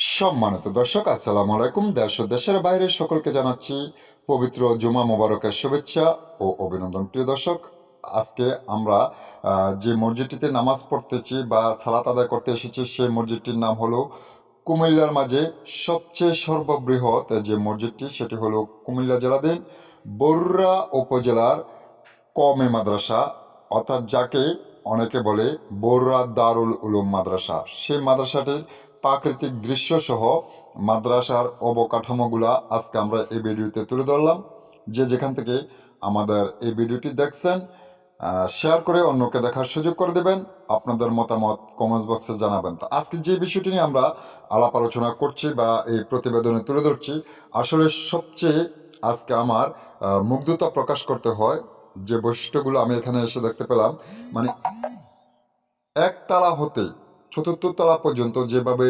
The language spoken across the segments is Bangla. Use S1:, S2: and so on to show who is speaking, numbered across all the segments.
S1: সম্মানিত দর্শক, আসসালামু আলাইকুম। দেশ ও দেশের বাইরে সকলকে জানাচ্ছি পবিত্র জুমা মোবারকের শুভেচ্ছা ও অভিনন্দন। প্রিয় দর্শক, আজকে আমরা যে মসজিদটিতে নামাজ পড়তেছি বা সালাত আদায় করতে এসেছি, সেই মসজিদটির নাম হলো কুমিল্লার মাঝে সবচেয়ে সর্ববৃহৎ যে মসজিদটি, সেটি হলো কুমিল্লা জেলাধীন বরুড়া উপজেলার কমে মাদ্রাসা, অর্থাৎ যাকে অনেকে বলে বরুড়া দারুল উলুম মাদ্রাসা। সেই মাদ্রাসাটির প্রাকৃতিক দৃশ্য সহ মাদ্রাসার অবকাঠামোগুলা আজকে আমরা এই ভিডিওতে তুলে ধরলাম। যে যেখান থেকে আমাদের এই ভিডিওটি দেখছেন শেয়ার করে অন্যকে দেখার সুযোগ করে দেবেন। আপনাদের মতামত কমেন্টস বক্সে জানাবেন। তো আজকে যে বিষয়টি নিয়ে আমরা আলাপ আলোচনা করছি বা এই প্রতিবেদনে তুলে ধরছি, আসলে সবচেয়ে আজকে আমার মুগ্ধতা প্রকাশ করতে হয় যে বৈশিষ্ট্যগুলো আমি এখানে এসে দেখতে পেলাম। মানে একতলা হতে চতুর্থ তলা পর্যন্ত যেভাবে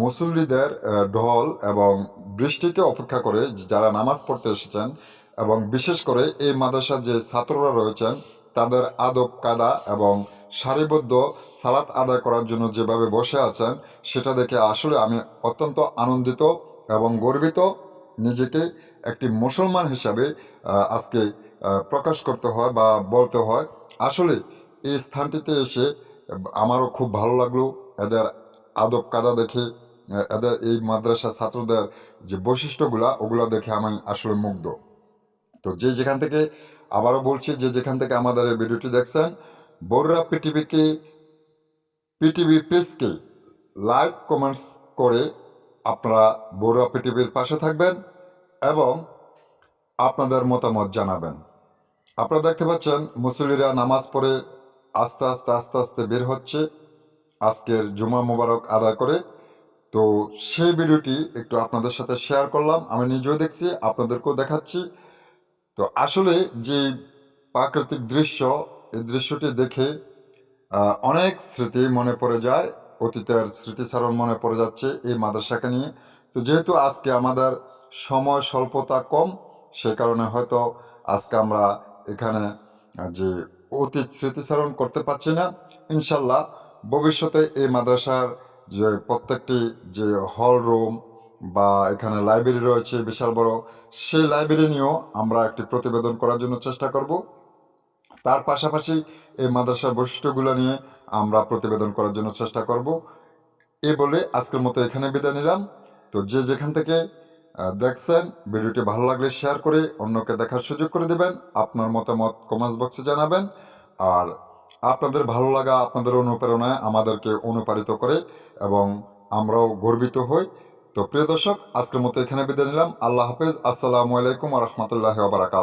S1: মুসল্লিদের ঢল এবং বৃষ্টিকে অপেক্ষা করে যারা নামাজ পড়তে এসেছেন এবং বিশেষ করে এই মাদ্রাসার যে ছাত্ররা রয়েছেন, তাদের আদব কাদা এবং সারিবদ্ধ সালাত আদায় করার জন্য যেভাবে বসে আছেন, সেটা দেখে আসলে আমি অত্যন্ত আনন্দিত এবং গর্বিত। নিজেকে একটি মুসলমান হিসাবে আজকে প্রকাশ করতে হয় বা বলতে হয়। আসলে এই স্থানটিতে এসে আমারও খুব ভালো লাগল এদের আদব কাদা দেখে এদের এই মাদ্রাসা ছাত্রদের যে বৈশিষ্ট্যগুলা, ওগুলা দেখে আমি আসলে মুগ্ধ। তো যে যেখান থেকে আবারও বলছি, যে যেখান থেকে আমাদের এই ভিডিওটি দেখছেন, বড়রা পৃথিবীকে পৃথিবী পেজকে লাইক কমেন্টস করে আপনারা বড়রা পৃথিবীর পাশে থাকবেন এবং আপনাদের মতামত জানাবেন। আপনারা দেখতে পাচ্ছেন মুসলিরা নামাজ পড়ে আস্তে আস্তে আস্তে আস্তে বের হচ্ছে। আজকের জুমা মোবারক আদায় করে। তো সেই ভিডিওটি একটু আপনাদের সাথে শেয়ার করলাম। আমি নিজেও দেখছি, আপনাদেরকেও দেখাচ্ছি। তো আসলে যে প্রাকৃতিক দৃশ্য, এই দৃশ্যটি দেখে অনেক স্মৃতি মনে পড়ে যায়। অতীতের স্মৃতিচারণ মনে পড়ে যাচ্ছে এই মাদ্রাসাকে নিয়ে। তো যেহেতু আজকে আমাদের সময় স্বল্পতা কম, সে কারণে হয়তো আজকে আমরা এখানে যে অতীত স্মৃতিচারণ করতে পারছি না। ইনশাল্লাহ ভবিষ্যতে এই মাদ্রাসার যে প্রত্যেকটি যে হল রুম বা এখানে লাইব্রেরি রয়েছে বিশাল বড়, সেই লাইব্রেরি নিয়েও আমরা একটি প্রতিবেদন করার জন্য চেষ্টা করব। তার পাশাপাশি এই মাদ্রাসার বৈশিষ্ট্যগুলো নিয়ে আমরা প্রতিবেদন করার জন্য চেষ্টা করব। এ বলে আজকের মতো এখানে বিদায় নিলাম। তো যে যেখান থেকে দেখছেন, ভিডিওটি ভালো লাগলে শেয়ার করে অন্যকে দেখার সুযোগ করে দেবেন, আপনার মতামত কমেন্টস বক্সে জানাবেন। আর আপনাদের ভালো লাগা, আপনাদের অনুপ্রেরণায় আমাদেরকে অনুপ্রাণিত করে এবং আমরাও গর্বিত হই। তো প্রিয় দর্শক, আজকের মতো এখানে বিদায় নিলাম। আল্লাহ হাফেজ। আসসালামু আলাইকুম রহমতুল্লাহ বারাকাত